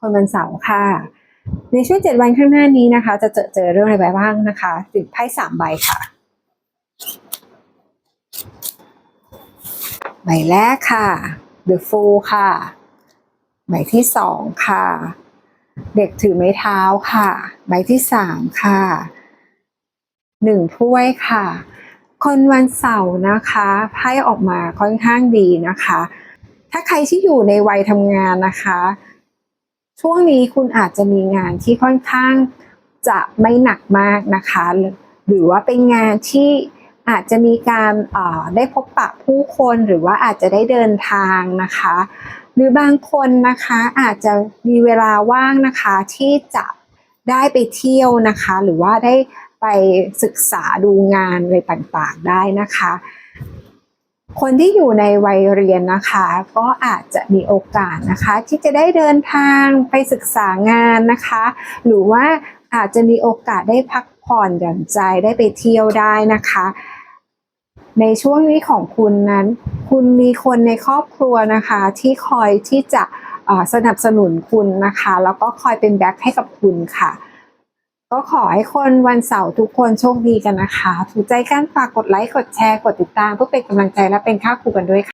คนวันเสาร์ค่ะ ในช่วงเจ็ดวันข้างหน้านี้นะคะ จะเจอเจอเรื่องอะไรบ้างนะคะติดไพ่สามใบค่ะ ใบแรกค่ะ The Fool ค่ะ ใบที่สองค่ะ เด็กถือไม้เท้าค่ะ ใบที่สามค่ะหนึ่งถ้วยค่ะ คนวันเสาร์นะคะไพ่ออกมาค่อนข้างดีนะคะ ถ้าใครที่อยู่ในวัยทำงานนะคะ ช่วงนี้คุณอาจจะมีงานที่ค่อนข้างจะไม่หนักมากนะคะ หรือว่าเป็นงานที่อาจจะมีการได้พบปะผู้คนหรือว่าอาจจะได้เดินทางนะคะ หรือบางคนนะคะอาจจะมีเวลาว่างนะคะที่จะได้ไปเที่ยวนะคะ หรือว่าได้ไปศึกษาดูงานอะไรต่างๆได้นะคะ คนที่อยู่ในวัยเรียนนะคะ ก็อาจจะมีโอกาสนะคะ ที่จะได้เดินทางไปศึกษางานนะคะ หรือว่าอาจจะมีโอกาสได้พักผ่อนหย่อนใจได้ไปเที่ยวได้นะคะ ในช่วงนี้ของคุณนั้น คุณมีคนในครอบครัวนะคะ ที่คอยที่จะสนับสนุนคุณนะคะ แล้วก็คอยเป็นแบ็คให้กับคุณค่ะ ก็ขอให้คนวันเสาร์ทุกคนโชคดีกันนะคะ ถูกใจกันฝากกดไลค์ กดแชร์ กดติดตามเพื่อเป็นกำลังใจและเป็นค่าครูกันด้วยค่ะ